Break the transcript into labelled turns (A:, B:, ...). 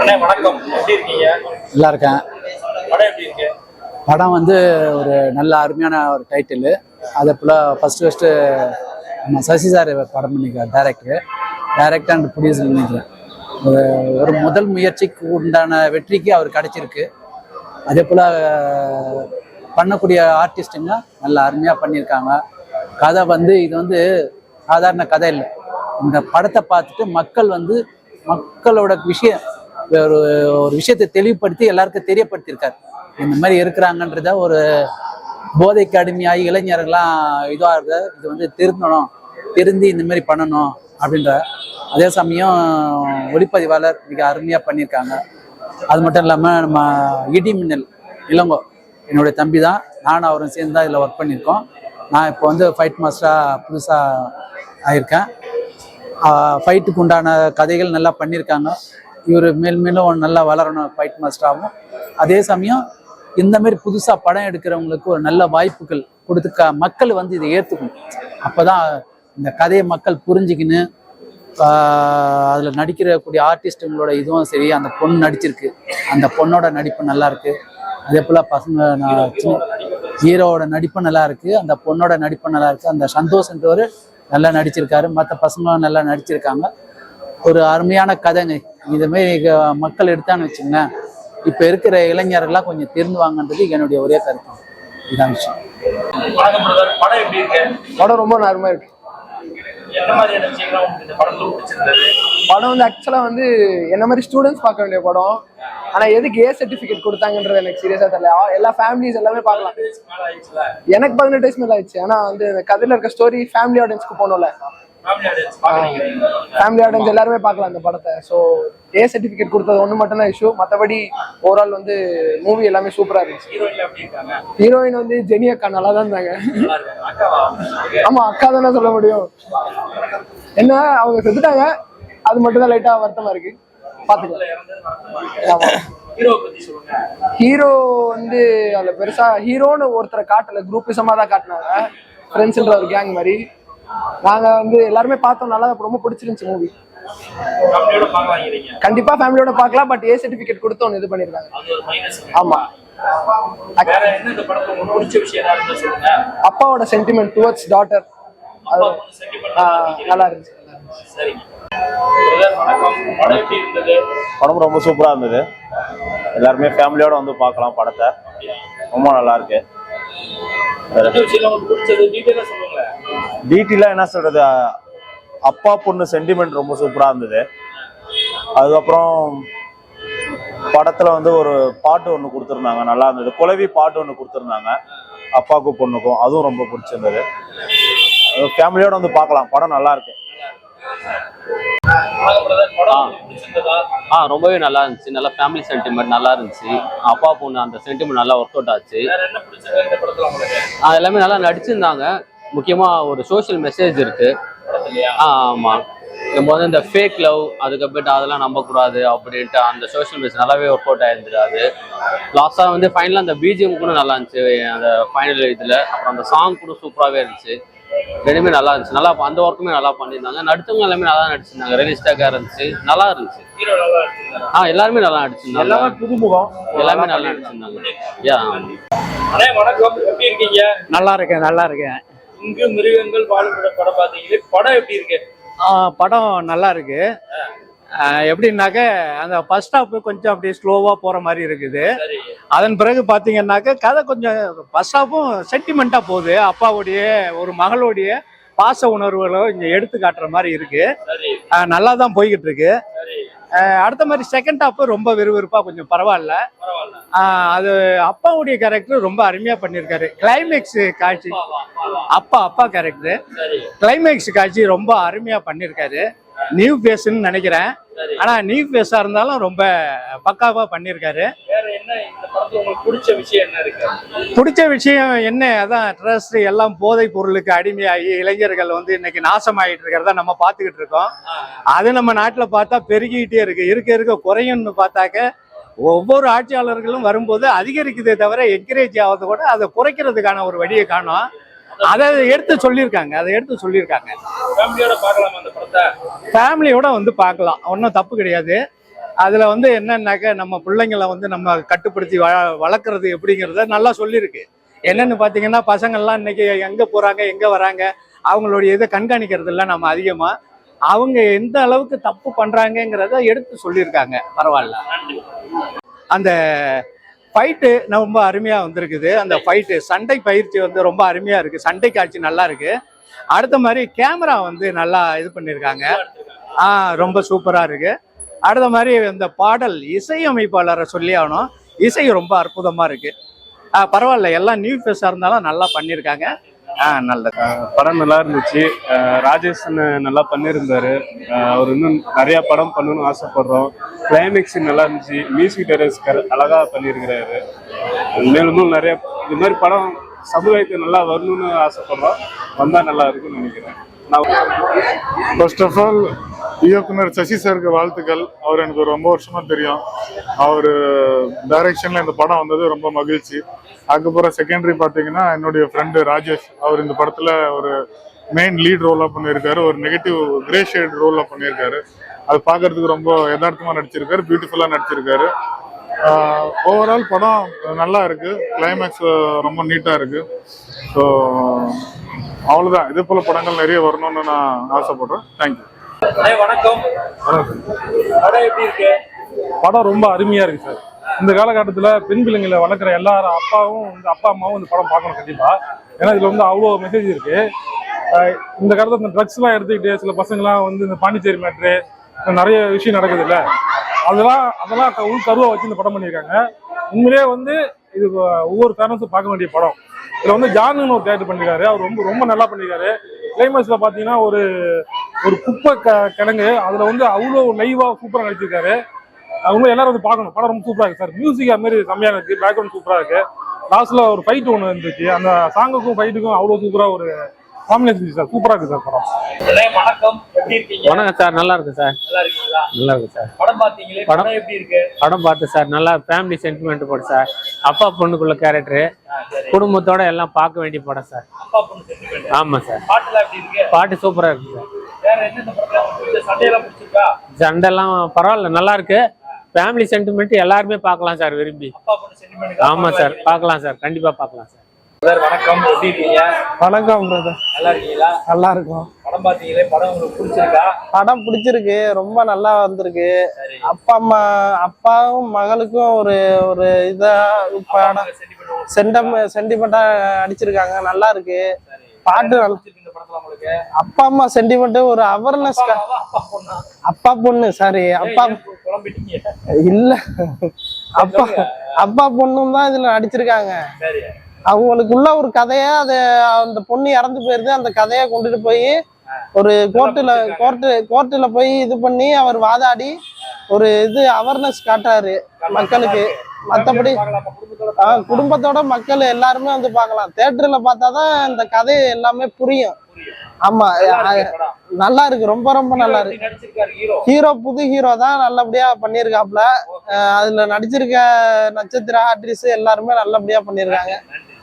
A: அண்ணே வணக்கம். எப்படி இருக்கீங்க?
B: நல்லா இருக்கேன்.
A: படம் எப்படி இருக்கு?
B: படம் வந்து ஒரு நல்ல அருமையான ஒரு டைட்டில் அதை போல் ஃபஸ்ட்டு ஃபஸ்ட்டு நம்ம சசி சார் படம் பண்ணிக்கிறார் டேரக்டர் டைரக்ட் அண்ட் ப்ரொடியூசர் பண்ணிக்கிறேன் ஒரு ஒரு முதல் முயற்சிக்கு உண்டான வெற்றிக்கு அவர் கிடைச்சிருக்கு. அதே போல் பண்ணக்கூடிய ஆர்டிஸ்ட்டுங்க நல்ல அருமையாக பண்ணியிருக்காங்க. கதை வந்து இது வந்து சாதாரண கதை இல்லை. இந்த படத்தை பார்த்துட்டு மக்கள் வந்து மக்களோட விஷயம் ஒரு ஒரு விஷயத்தை தெளிவுபடுத்தி எல்லாருக்கும் தெரியப்படுத்தியிருக்காரு. இந்த மாதிரி இருக்கிறாங்கன்றத ஒரு போதைக்கு அடிமையாகி இளைஞர்கள்லாம் இதுவாக இருக்க இது வந்து திருந்தணும் திருந்தி இந்த மாதிரி பண்ணணும் அப்படின்ற அதே சமயம் ஒளிப்பதிவாளர் மிக அருமையாக பண்ணியிருக்காங்க. அது மட்டும் இல்லாமல் நம்ம இடி மின்னல் இளங்கோ என்னுடைய தம்பி தான். நானும் அவரும் சேர்ந்து தான் இதில் ஒர்க் பண்ணியிருக்கோம். நான் இப்போ வந்து ஃபைட் மாஸ்டராக புதுசாக ஆயிருக்கேன். ஃபைட்டுக்கு உண்டான கதைகள் நல்லா பண்ணியிருக்காங்க. இவர் மேல் மேலும் நல்லா வளரணும் ஃபைட் மாஸ்டராகவும் அதே சமயம் இந்த மாதிரி புதுசாக படம் எடுக்கிறவங்களுக்கு ஒரு நல்ல வாய்ப்புகள் கொடுத்து க மக்கள் வந்து இதை ஏற்றுக்கணும் அப்போ தான் இந்த கதையை மக்கள் புரிஞ்சுக்கின்னு அதில் நடிக்கிறக்கூடிய ஆர்டிஸ்ட்டுங்களோட இதுவும் சரி அந்த பொண்ணு நடிச்சிருக்கு. அந்த பொண்ணோட நடிப்பு நல்லா அதே போல் பசங்க நான் ஹீரோவோட நடிப்பு நல்லாயிருக்கு அந்த பொண்ணோட நடிப்பு நல்லாயிருக்கு அந்த சந்தோஷன்றவர் நல்லா நடிச்சிருக்காரு. மற்ற பசங்களும் நல்லா நடிச்சிருக்காங்க. ஒரு அருமையான கதைங்க. இதுமாரி மக்கள் எடுத்தான்னு வச்சுங்களேன் இப்போ இருக்கிற இளைஞர்கள்லாம் கொஞ்சம் திருந்துவாங்கன்றது என்னுடைய ஒரே கருத்து. இதான் விஷயம்.
A: படம் எப்படி இருக்கு?
C: படம் ரொம்ப நறுமா இருக்கு. படம் வந்து ஆக்சுவலாக வந்து என்ன மாதிரி ஸ்டூடெண்ட்ஸ் பார்க்க வேண்டிய படம். ஆனால் எதுக்கு ஏ சர்டிஃபிகேட் கொடுத்தாங்கன்றது எனக்கு சீரியஸாக தெரியல. எல்லா ஃபேமிலிஸ் எல்லாமே பார்க்கலாம். எனக்கு பதினெட்டு வயசு மேலே ஆயிடுச்சு. ஆனால் வந்து கதையில் இருக்க ஸ்டோரி ஃபேமிலி ஆடியன்ஸ்க்கு போகணும்ல.
A: ஃபேமிலி ஆடியன்ஸ்
C: எல்லாருமே பார்க்கலாம் இந்த படத்தை. ஸோ ஏ சர்டிஃபிகேட் கொடுத்தது ஒன்று மட்டும்தான் இஷ்யூ மற்றபடி ஓவரால் வந்து மூவி எல்லாமே சூப்பராக இருந்துச்சு.
A: ஹீரோயின்
C: வந்து ஜெனி அக்கா நல்லா தான் இருந்தாங்க.
A: நல்லா இருக்காங்க. அக்காவா?
C: ஆமா அக்கா தானே சொல்ல முடியும். என்ன அவங்க செத்துட்டாங்க. அது மட்டும் தான் லைட்டா வருத்தமா இருக்கு. பாத்துக்கலாம் ஆமா.
A: ஹீரோ
C: வந்து அதுல பெருசா ஹீரோன்னு ஒருத்தரை காட்டல. குரூப்பிசமா தான் காட்டினாங்க. ஃப்ரெண்ட்ஸ்ன்ற ஒரு கேங் மாதிரி. நாங்க வந்து எல்லாருமே பார்த்தோம் நல்லா ரொம்ப பிடிச்சிருந்துச்சு மூவி கண்டிப்பா ஃபேமிலியோட பார்க்கலாம் பட் ஏ சர்டிபிகேட் கொடுத்து ஒன்று இது பண்ணிருக்காங்க
A: அது ஒரு மைனஸ்
C: ஆமா. அப்பாவோட சென்டிமெண்ட் டுவர்ட்ஸ் டாட்டர் நல்லா இருந்துச்சு.
A: படம் எப்படி இருந்தது?
D: படம் ரொம்ப சூப்பராக இருந்தது. எல்லாருமே ஃபேமிலியோட வந்து பார்க்கலாம் படத்தை. ரொம்ப நல்லா இருக்கு.
A: என்ன டீட்டெயிலாக
D: என்ன சொல்றது? அப்பா பொண்ணு சென்டிமெண்ட் ரொம்ப சூப்பராக இருந்தது. அதுக்கப்புறம் படத்தில் வந்து ஒரு பாட்டு ஒன்று கொடுத்துருந்தாங்க நல்லா இருந்தது. குலவி பாட்டு ஒன்று கொடுத்துருந்தாங்க அப்பாவுக்கும் பொண்ணுக்கும். அதுவும் ரொம்ப பிடிச்சிருந்தது. ஃபேமிலியோட வந்து பார்க்கலாம். படம் நல்லா இருக்கு.
E: ஆ. ரொம்பவே நல்லா இருந்துச்சு. நல்லா ஃபேமிலி சென்டிமெண்ட் நல்லா இருந்துச்சு. அப்பா பொண்ணு அந்த சென்டிமெண்ட் நல்லா ஒர்க் அவுட் ஆச்சு. எல்லாமே நல்லா நடிச்சிருந்தாங்க. முக்கியமா ஒரு சோஷியல் மெசேஜ் இருக்கு. ஆ ஆமா. நம்ம வந்து இந்த ஃபேக் லவ் அதுக்கப்புறட்டு அதெல்லாம் நம்பக்கூடாது அப்படின்ட்டு அந்த சோஷியல் மெசேஜ் நல்லாவே ஒர்க் அவுட் ஆயிருந்தது. அது லாஸ்ட்டாக வந்து ஃபைனலாக அந்த பிஜிஎம் கூட நல்லா இருந்துச்சு. அந்த ஃபைனல் இதில். அப்புறம் அந்த சாங் கூட சூப்பராகவே இருந்துச்சு. ரெண்டுமே நல்லா இருந்துச்சு. நல்லா அந்த ஒர்க்குமே நல்லா பண்ணியிருந்தாங்க. நடிச்சவங்க எல்லாமே நல்லா நடிச்சிருந்தாங்க. ரியலிஸ்டாக்காக இருந்துச்சு. நல்லா இருந்துச்சு.
A: ஹீரோ நல்லா எடுத்திருந்தாரா
E: ஆ எல்லாருமே நல்லா நடிச்சிருந்தாங்க.
D: எல்லாமே புதுமுகம்.
E: எல்லாமே நல்லா நடிச்சிருந்தாங்க. யா.
A: அண்ணே வணக்கம். எப்படி இருக்கீங்க?
F: நல்லா இருக்கேன் நல்லா இருக்கேன்.
A: இங்கு மிருகங்கள் வாழும் படம் பாத்தீங்களே படம் எப்படி இருக்கு?
F: ஆ, படம் நல்லா இருக்கு. எப்படின்னாக்க அந்த ஃபர்ஸ்ட் ஹாஃப் கொஞ்சம் அப்படியே ஸ்லோவாக போகிற மாதிரி இருக்குது.
A: சரி.
F: அதன் பிறகு பார்த்தீங்கன்னாக்க கதை கொஞ்சம் ஃபர்ஸ்ட் ஹாஃபும் சென்டிமெண்ட்டாக போகுது. அப்பாவுடைய ஒரு மகளுடைய பாச உணர்வுகளும் இங்கே எடுத்து காட்டுற மாதிரி இருக்கு.
A: சரி.
F: ஆ, நல்லா தான் போய்கிட்டு இருக்கு அடுத்த மாதிரி செகண்ட் ஹாஃப் ரொம்ப விறுவிறுப்பாக கொஞ்சம் பரவாயில்ல. அது அப்பாவுடைய கேரக்டர் ரொம்ப அருமையாக பண்ணியிருக்காரு. கிளைமேக்ஸ் காட்சி. அப்பா அப்பா கேரக்டர் கிளைமேக்ஸ் காட்சி ரொம்ப அருமையா பண்ணியிருக்காரு. நியூ ஃபேஸ்ன்னு நினைக்கிறேன். ஆனா நியூ ஃபேஸா இருந்தாலும் ரொம்ப பக்காவா பண்ணியிருக்காரு.
A: பிடிச்ச விஷயம் என்ன இருக்கு?
F: பிடிச்ச விஷயம் என்ன? அதான் ட்ரெஸ் எல்லாம் போதைப் பொருளுக்கு அடிமையாகி இளைஞர்கள் வந்து இன்னைக்கு நாசமாயிட்டு இருக்கிறத நம்ம பார்த்துக்கிட்டு இருக்கோம். அது நம்ம நாட்டில் பார்த்தா பெருகிக்கிட்டே இருக்கு. இருக்க இருக்க குறையும்னு பார்த்தாக்க ஒவ்வொரு ஆட்சியாளர்களும் வரும்போது அதிகரிக்குதே தவிர என்கரேஜ் ஆகிறது கூட அதை குறைக்கிறதுக்கான ஒரு வழியை காணும். அதை எடுத்து சொல்லியிருக்காங்க. அதை எடுத்து சொல்லியிருக்காங்க.
A: ஃபேமிலியோட
F: வந்து பார்க்கலாம். ஒன்றும் தப்பு கிடையாது. அதில் வந்து என்னன்னாக்க நம்ம பிள்ளைங்களை வந்து நம்ம கட்டுப்படுத்தி வ வளர்க்குறது எப்படிங்கிறத நல்லா சொல்லியிருக்கு. என்னென்னு பார்த்தீங்கன்னா பசங்கள்லாம் இன்னைக்கு எங்கே போகிறாங்க எங்கே வராங்க அவங்களுடைய இதை கண்காணிக்கிறது இல்லை நம்ம அதிகமாக அவங்க எந்த அளவுக்கு தப்பு பண்ணுறாங்கங்கிறத எடுத்து சொல்லியிருக்காங்க. பரவாயில்ல. அந்த ஃபைட்டு ரொம்ப அருமையாக வந்திருக்குது. அந்த ஃபைட்டு சண்டை பயிற்சி வந்து ரொம்ப அருமையாக இருக்குது சண்டை காட்சி நல்லா இருக்குது அடுத்த மாதிரி கேமரா வந்து நல்லா இது பண்ணியிருக்காங்க. ஆ ரொம்ப சூப்பராக இருக்குது அடுத்த மாதிரி இந்த பாடல் இசையமைப்பாளரை சொல்லி ஆகணும். இசை ரொம்ப அற்புதமா இருக்கு. ஆ, பரவாயில்ல எல்லாம் நியூ ஃபேஸாக இருந்தாலும் நல்லா பண்ணியிருக்காங்க ஆ நல்லது.
G: படம் நல்லா இருந்துச்சு. அஹ் ராஜேஷ் அண்ணன் நல்லா பண்ணியிருந்தாரு. அவர் இன்னும் நிறைய படம் பண்ணணும்னு ஆசைப்படுறோம். கிளைமேக்ஸ் நல்லா இருந்துச்சு. மியூசிக் டைரக்டர் அழகா பண்ணியிருக்கிறாரு. மேலும் நிறைய இது மாதிரி படம் சமுதாயத்துக்கு நல்லா வரணும்னு ஆசைப்படுறோம். வந்தா நல்லா இருக்கும்னு நினைக்கிறேன். நான்
H: ஃபர்ஸ்ட் ஆஃப் ஆல் இயக்குனர் சசி சாருக்கு வாழ்த்துக்கள். அவர் எனக்கு ரொம்ப வருஷமா தெரியும். அவர் டைரக்ஷன்ல இந்த படம் வந்தது ரொம்ப மகிழ்ச்சி. அதுக்கப்புறம் செகண்டரி பார்த்தீங்கன்னா என்னுடைய ஃப்ரெண்டு ராஜேஷ் அவர் இந்த படத்துல ஒரு மெயின் லீட் ரோலாக பண்ணியிருக்காரு. ஒரு நெகட்டிவ் கிரே ஷேட் ரோலாக பண்ணியிருக்காரு. அது பார்க்கறதுக்கு ரொம்ப யதார்த்தமாக நடிச்சிருக்காரு பியூட்டிஃபுல்லாக நடிச்சிருக்காரு. ஓவரால் படம் நல்லா இருக்கு. கிளைமேக்ஸ் ரொம்ப நீட்டாக இருக்கு. ஸோ அவ்வளோதான் இதே போல படங்கள் நிறைய வரணும்னு நான் ஆசைப்படுறேன். தேங்க்யூ
A: வணக்கம். படம் எப்படி இருக்கு?
I: படம் ரொம்ப அருமையா இருக்கு சார். இந்த காலகட்டத்தில் பெண் பிள்ளைங்களை வளர்க்குற எல்லாரும் அப்பாவும் இந்த அப்பா அம்மாவும் இந்த படம் பார்க்கணும் கண்டிப்பாக ஏன்னா இதில் வந்து அவ்வளோ மெசேஜ் இருக்கு. இந்த காலத்தில் இந்த ட்ரக்ஸ்லாம் எடுத்துக்கிட்டு சில பசங்களாம் வந்து இந்த பாண்டிச்சேரி மேட்ரு நிறைய விஷயம் நடக்குது இல்லை அதெல்லாம் அதெல்லாம் க- உள் கருவாக வச்சு இந்த படம் பண்ணியிருக்காங்க. உண்மையிலேயே வந்து இது ஒவ்வொரு பேரண்ட்ஸும் பார்க்க வேண்டிய படம். இதில் வந்து ஜானுன்னு ஒரு தேட்டர் பண்ணியிருக்காரு அவர் ரொம்ப ரொம்ப நல்லா பண்ணியிருக்காரு கிளைமேக்ஸில் பார்த்தீங்கன்னா ஒரு ஒரு குப்பை க கிழங்கு அதுல வந்து அவ்வளோ லைவா சூப்பரா நடிச்சிருக்காரு. அவங்க எல்லாரும் வந்து பார்க்கணும். படம் ரொம்ப சூப்பரா இருக்கு சார் மியூசிக் அது மாதிரி செம்மையா இருக்கு பேக்ரவுண்ட் சூப்பரா இருக்கு. லாஸ்ட்ல ஒரு ஃபைட் ஒன்று இருந்துச்சு. அந்த சாங்குக்கும் ஃபைட்டுக்கும் அவ்வளோ சூப்பரா ஒரு காம்பினேஷன் சார் சூப்பரா இருக்கு சார் படம்.
A: வணக்கம். எப்படி இருக்கீங்க?
E: வணக்கம் சார் நல்லா இருக்கு சார்
A: நல்லா இருக்கீங்களா?
E: நல்லா இருக்கு சார்
A: படம் பாத்தீங்களே
E: படம்.
A: படம் எப்படி இருக்கு?
E: படம் பார்த்து சார் நல்லா ஃபேமிலி சென்டிமெண்ட் படம் சார் அப்பா பொண்ணுக்குள்ள கேரக்டரு குடும்பத்தோட எல்லாம் பார்க்க வேண்டிய படம் சார்
A: அப்பா பொண்ணு சென்டிமெண்ட்
E: ஆமா சார்
A: பாட்டுலாம் எப்படி இருக்கு?
E: பாட்டு சூப்பரா இருக்கு சார் சண்டைலாம் பரவாயில்ல நல்லா இருக்கு. ஃபேமிலி சென்டிமெண்ட் எல்லாருமே பார்க்கலாம் சார் விரும்பி.
A: அப்பா பொண்ணு சென்டிமெண்ட்
E: ஆமா சார் பார்க்கலாம் சார் கண்டிப்பா பார்க்கலாம் சார்.
A: வணக்கம். எப்படி இருக்கீங்க?
J: வணக்கம் பிரதர்
A: நல்லா இருக்கீங்களா?
J: நல்லா இருக்கும்.
A: படம் பாத்தீங்களே படம் உங்களுக்கு பிடிச்சிருக்கா?
J: படம் பிடிச்சிருக்கு ரொம்ப நல்லா வந்திருக்கு. அப்பா அம்மா அப்பாவும் மகளுக்கும் ஒரு ஒரு இதா படம் சென்டம் சென்டிமெண்டா அடிச்சிருக்காங்க. நல்லா இருக்கு. பாட்டு நல்லா- அப்பா அம்மா சென்டிமெண்ட் ஒரு அவேர்னஸ்
A: அப்பா பொண்ணா?
J: சாரி அப்பா இல்ல. அப்பா அப்பா பொண்ணும் தான் இதுல நடிச்சிருக்காங்க.
A: சரி.
J: அவங்களுக்குள்ள ஒரு கதைய அது அந்த பொண்ணு இறந்து போயிருது அந்த கதையை கொண்டுட்டு போய் ஒரு கோர்ட்டுல கோர்ட்டு கோர்ட்டுல போய் இது பண்ணி அவர் வாதாடி ஒரு இது அவேர்னஸ் காட்டுறாரு மக்களுக்கு. மத்தபடி
A: பார்க்கலாமா. குடும்பத்தோட
J: மக்கள் எல்லாருமே வந்து பார்க்கலாம். தேட்டர்ல பார்த்தாதான் இந்த கதை எல்லாமே புரியும். ஆமா
A: நல்லா இருக்கு
J: ரொம்ப ரொம்ப நல்லா இருக்கு. ஹீரோ. புது ஹீரோ தான் நல்லபடியா பண்ணியிருக்காப்ல அஹ் அதுல நடிச்சிருக்க நட்சத்திர ஆர்டிஸ்ட் எல்லாருமே நல்லபடியா பண்ணியிருக்காங்க.
A: நன்றி.